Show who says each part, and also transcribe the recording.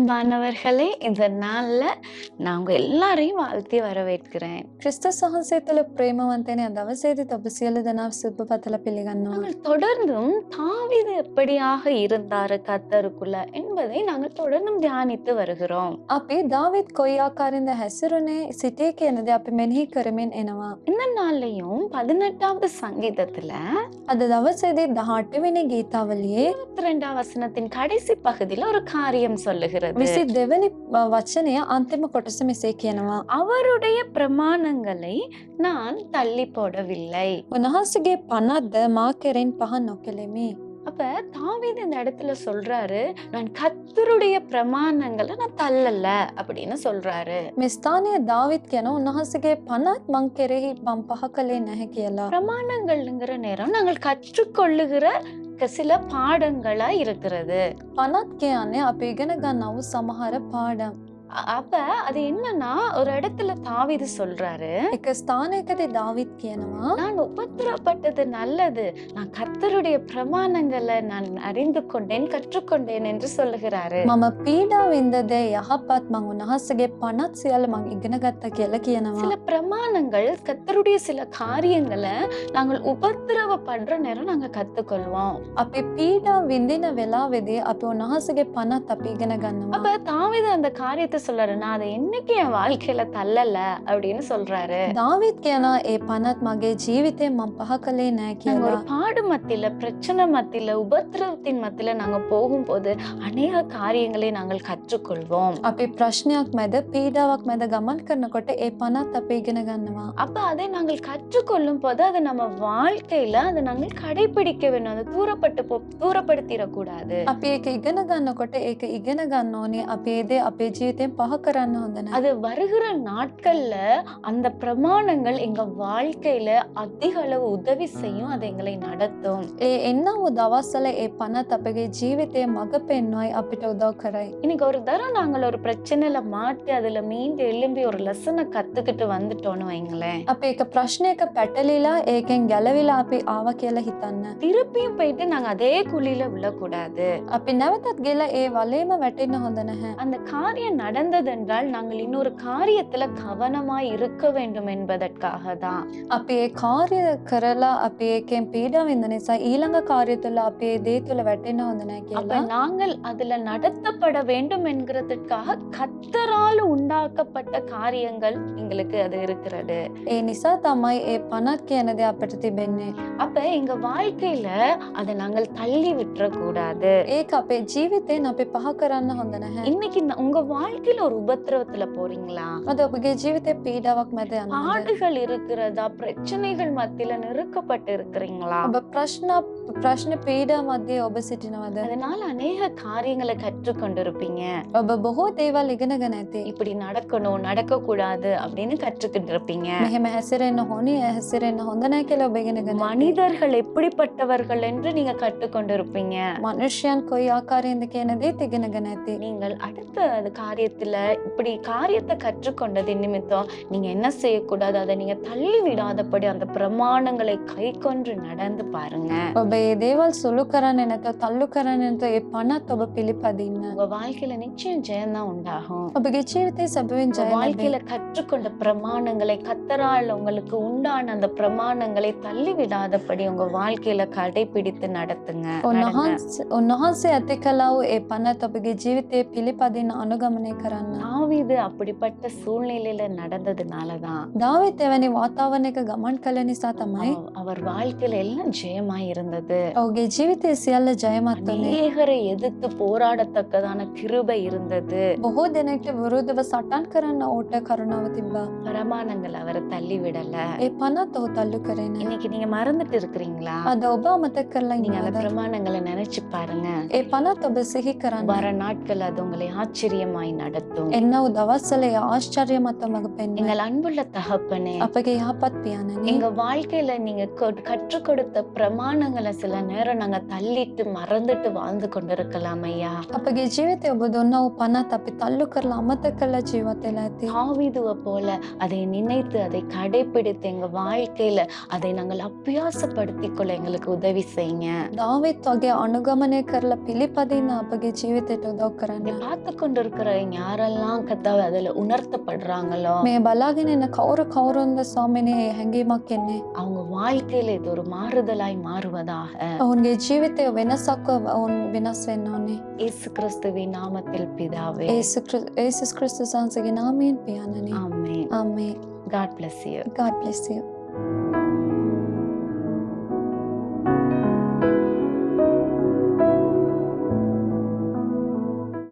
Speaker 1: பிரியமானவர்களே இந்த நாள்ல நான் உங்க எல்லாரையும் வாழ்த்தி வரவேற்கிறேன்
Speaker 2: ක්‍රිස්ත සහන්සේ තුළ ප්‍රේමවන්තයනය දවසේදි ඔබ සියලු දෙනා සුප පතල පිළිගන්නවා.
Speaker 1: நாங்கள் தொடர்ந்தும் தாவீது எப்படியாக இருந்தாரு கத்தருக்குள்ள என்பதை நாங்கள் தொடர்ந்தும் தியானித்து வருகிறோம்
Speaker 2: අපි දාවිත් කොයි ආකාරින්ද හැසිරුණේ සිටිය කියනද අපි මෙනෙහි කරමින් එනවා.
Speaker 1: இந்த நாள்லயும் பதினெட்டாவது சங்கீதத்துல
Speaker 2: අද දවසේදී දහට්ටවෙනි ගීතාවලියේ
Speaker 1: இருபத்தி ரெண்டாம் வசனத்தின் கடைசி பகுதியில ஒரு காரியம் சொல்லுகிறது
Speaker 2: විසි දෙවැනි වචනය අන්තිම කොටස මෙසේ කියනවා.
Speaker 1: அவருடைய பிரமாணங்களை நான் தள்ளி போடவில்லை
Speaker 2: උන්වහන්සගේ පනත්ද මා කෙරෙන් පහ නොකෙළෙමි.
Speaker 1: அப்ப தாவீது இந்த இடத்துல சொல்றாரு நான் கத்தருடைய பிரமாணங்களை நான் தள்ளல அப்படின்னு சொல்றாரு
Speaker 2: මේ ස්ථානය දාවිත් කියන උන්වහන්සගේ පනත් මං කෙරෙහි බම් පහ කළේ නැහැ කියලා.
Speaker 1: பிரமாணங்கள்ங்கிற நேரம் நாங்கள் கற்றுக்கொள்ளுகிற க- சில பாடங்களா இருக்கிறது
Speaker 2: ಅನಾಥ್ಗೆ ಆನೆ ಅಪೇಗನಗ ನಾವು ಸಮಹಾರ
Speaker 1: ಪಾಡ அப்ப அது என்னன்னா ஒரு இடத்துல தாவிது சொல்றாரு.
Speaker 2: தானேக்கதை தாவித் கேனமா
Speaker 1: நான் உபத்திரப்பட்டது நல்லது. நான் கர்த்தருடைய பிரமாணங்களை நான் அறிந்து கொண்டேன் கற்றுக்கொண்டேன் என்று சொல்லுகிறாரு.
Speaker 2: மம பீடா வெந்ததே யஹபாத் மங்க நகசகே பணத் சியல் மங்க இகனகத்த கேலக்கியனமா
Speaker 1: சில பிரமாணங்கள் கர்த்தருடைய சில காரியங்களை நாங்கள் உபத்திரவ பண்ற நேரம் நாங்க கத்துக்கொள்வோம்.
Speaker 2: அப்ப பீடா விந்தின வெலாவெதி அப்போ நகசகே பண தப்பிகன கண்ணம்
Speaker 1: அப்ப தாவிது அந்த காரியத்தை சொல்றாருன்னா அதை என்னைக்கு என் வாழ்க்கையில தள்ளல? அப்படின்னு சொல்றாரு.
Speaker 2: தாவித்கேனா ஏ பனத் மகே ஜீவித்தே
Speaker 1: மம்
Speaker 2: பகக்கலே
Speaker 1: ஒரு பாடு மத்தியில பிரச்சனை மத்தியில உபத்திரவத்தின் மத்தியில நாங்க போகும்போது அநேக காரியங்களை நாங்கள் கற்றுக்கொள்வோம்.
Speaker 2: அப்படி பிரச்சனையாக் மேத பீடாவாக் மேத கமன் கரண கொட்ட ஏ பனத் தப்பேகின
Speaker 1: அப்ப அதை நாங்கள் கற்றுக்கொள்ளும் போது அதை நம்ம வாழ்க்கையில அதை நாங்கள் கடைபிடிக்க வேண்டும். அதை தூரப்பட்டு போ தூரப்படுத்திடக்கூடாது
Speaker 2: அப்ப ஏக இகனகன்ன கொட்ட ஏக இகனகன்னோனே அப்ப ஏதே அப்பே ஜீவித்தே அதை பார்க்குறான்னு வந்தன
Speaker 1: அது வருகிற நாட்கள்ல அந்த பிரமாணங்கள் எங்க வாழ்க்கையில அதிக அளவு உதவி செய்யும் அதை எங்களை நடத்தும்.
Speaker 2: ஏ என்ன தவாசல ஏ பண தப்பகை ஜீவித்தே மகப்பெண் நோய் அப்பிட்ட உதவுக்கிறாய்
Speaker 1: இன்னைக்கு ஒரு தரம் நாங்கள் ஒரு பிரச்சனையில மாத்தி அதுல மீண்டு எழும்பி ஒரு லெசனை கத்துக்கிட்டு வந்துட்டோம்னு வைங்களேன்.
Speaker 2: அப்ப இக்க பிரச்சனைக்கு பெட்டலில ஏகேன் கெலவில அப்படி ஆவக்கையில ஹித்தான
Speaker 1: திருப்பியும் போயிட்டு நாங்க அதே குழியில விழக்கூடாது.
Speaker 2: அப்படி நவத்தத்கையில ஏ வலையம வெட்டின வந்தனக?
Speaker 1: அந்த காரியம் நட நடந்ததென்றால் நாங்கள் இன்னொரு காரியத்துல கவனமா இருக்க வேண்டும் என்பதற்காக தான்
Speaker 2: அப்பயே ಕಾರ್ಯಕರಲ ಅಪೇಕೆ ಪೀಡಾವೆಂದನೆ ಸಹ ಈಲಂಗ ಕಾರ್ಯತುಲ ಅಪೇ ದೇತುಲ வெட்டின வந்தன
Speaker 1: அப்ப நாங்கள் அதுல நடத்தப்பட வேண்டும் என்கிறதுக்காக கத்தரால் உண்டாக்கப்பட்ட காரியங்கள் எங்களுக்கு அது இருக்கிறது.
Speaker 2: ஏ நிசா தமாய் ஏ பணக்கு எனது அப்படி பெண்ணு.
Speaker 1: அப்ப எங்க வாழ்க்கையில அதை நாங்கள் தள்ளி விட்டுற
Speaker 2: கூடாது ஏக்கா கப்பே ஜீவித்தே நான் போய் பார்க்கறான்னு வந்தன
Speaker 1: இன்னைக்கு உங்க வாழ்க்கை வாழ்க்கையில ஒரு உபத்திரவத்துல போறீங்களா?
Speaker 2: ஜீவித பீடாவாக
Speaker 1: ஆடுகள் இருக்கிறதா? பிரச்சனைகள் மத்தியில நெருக்கப்பட்டு இருக்கிறீங்களா?
Speaker 2: பிரச்சனை ಪ್ರಶ್ನೆ பீடா ಮಧ್ಯೆ ಒಬ್ಬ ಸಿಟ್ಟಿನವಾದ
Speaker 1: அதனால அநேக காரியங்களை கற்றுக்கொண்டிருப்பீங்க.
Speaker 2: ಒಬ್ಬ ಬಹು ದೇವ ಲಿಗನಗನತೆ
Speaker 1: இப்படி நடக்கணும் நடக்க கூடாது அப்படின்னு
Speaker 2: கற்றுக்கிட்டிருப்பீங்க. ಮೆಹಮ ಹೆಸರನ್ನು ಹೊನಿ ಹೆಸರನ್ನು ಹೊಂದನ ಕೆಲವು ಬೆಗನಗ
Speaker 1: மனிதர்கள் எப்படிப்பட்டவர்கள் என்று நீங்க கற்றுக்கொண்டிருப்பீங்க.
Speaker 2: மனுஷன் கொய் ஆக்காரியந்தக்கு எனதே திகனகனத்தை
Speaker 1: நீங்கள் அடுத்த காரியத்தை காரியத்தில் இப்படி காரியத்தை கற்றுக்கொண்டது நிமித்தம் நீங்க என்ன செய்யக்கூடாது? அதை நீங்க தள்ளி விடாதபடி அந்த பிரமாணங்களை கை கொன்று நடந்து பாருங்க.
Speaker 2: தேவால் ದೇವಲ್ ಸೊಲುಕರನೆನತ ತಲ್ಲುಕರನೆನತ ಎ ಪಣ ತೊಬ பிழிப்பதின்னு
Speaker 1: உங்க வாழ்க்கையில நிச்சயம் ஜெயம்தான் உண்டாகும்.
Speaker 2: ಒಬ್ಬಗೆ ಜೀವಿತೆ ಸಭೆವಿನ
Speaker 1: உங்க வாழ்க்கையில கற்றுக்கொண்ட பிரமாணங்களை கத்தரால் உங்களுக்கு உண்டான அந்த பிரமாணங்களை தள்ளி விடாதபடி உங்க வாழ்க்கையில கடைபிடித்து நடத்துங்க.
Speaker 2: ಒನ್ನಹಾನ್ಸ್ ಒನ್ನಹಾನ್ಸೆ ಅತೆ ಕಲಾವು ಎ ಪನ ತೊಬಗೆ ಜೀವಿತೆ ಪಿಲಿಪದಿನ కరాన
Speaker 1: தாவீது அப்படிப்பட்ட சூழ்நிலையில
Speaker 2: நடந்ததுனால தான் தாவீத் தேவని వాతావరణిక గమనకలని
Speaker 1: సాతమై அவர் வாழ்க்கையில எல்லாம் ஜெயமா இருந்தது.
Speaker 2: அவருடைய ஜீவிதத்தில் எல்லாம் ஜெயமா இருந்தது
Speaker 1: அநேகரை எதிர்த்து போராடத்தக்கதான கிருபை இருந்தது.
Speaker 2: బహు దినకి విరుద్ధవ సటాన్ కరన్న ఓట
Speaker 1: பரமானங்கள் அவரை தள்ளி விடல
Speaker 2: ஏ పనతో తల్లు
Speaker 1: இன்னைக்கு நீங்க மறந்துட்டு இருக்கிறீங்களா?
Speaker 2: అద ఒబ్బ మతకర్ల
Speaker 1: நீங்க அந்த பிரமாணங்களை நினைச்சு பாருங்க.
Speaker 2: ஏ పనతో బసిహి
Speaker 1: வர நாட்கள் அது உங்களை ஆச்சரியமாய் நட நடத்தும்
Speaker 2: என்னವು ದವಸಲೆಯ ಆಶ್ಚರ್ಯ ಮತ್ತು ಮಗಪೆನ್ನ
Speaker 1: எங்கள் அன்புள்ள தகப்பனே
Speaker 2: அப்பகே யாபத் பியானனே
Speaker 1: எங்க வாழ்க்கையில நீங்க கொ- கற்றுக் கொடுத்த பிரமாணங்களை சில நேரம் நாங்க தள்ளிட்டு மறந்துட்டு வாழ்ந்து கொண்டிருக்கலாம் ஐயா.
Speaker 2: அப்பகே ಜೀವಿತೆ ಒಬ್ಬದು ನಾವು தப்பி ತಪ್ಪಿ ತಲ್ಲುಕರ್ಲ ಅಮತಕ್ಕಲ್ಲ ಜೀವತೆಲ್ಲ
Speaker 1: ஆவிதுவ போல அதை நினைத்து அதை கடைபிடித்து எங்க வாழ்க்கையில அதை நாங்கள் அபியாசப்படுத்திக் கொள்ள எங்களுக்கு உதவி செய்யுங்க.
Speaker 2: ದಾವಿತ್ ಹೊಗೆ ಅನುಗಮನೆ ಕರ್ಲ ಪಿಲಿಪದಿನ அப்பகைய
Speaker 1: ಜೀವಿತೆ
Speaker 2: ಟೊದೋಕರನ್ನ
Speaker 1: பார்த்து கொண்டிருக்கிற யாரெல்லாம் கத்தாவை அதுல உணர்த்தப்படுறாங்களோ
Speaker 2: மே பலாகின் என்ன கௌர கௌரந்த சுவாமினே ஹெங்கேமாக்கென்னே
Speaker 1: அவங்க வாழ்க்கையில இது ஒரு மாறுதலாய் மாறுவதாக
Speaker 2: அவங்க ஜீவித்தை வினசாக்க உன் வினஸ் வேணானே
Speaker 1: இயேசு கிறிஸ்துவி நாமத்தில் பிதாவே.
Speaker 2: ஏசு கிறிஸ்து ஏசு கிறிஸ்து சான்சகி நாமேன் பியானனே
Speaker 1: ஆமே
Speaker 2: ஆமே
Speaker 1: God bless you
Speaker 2: God bless you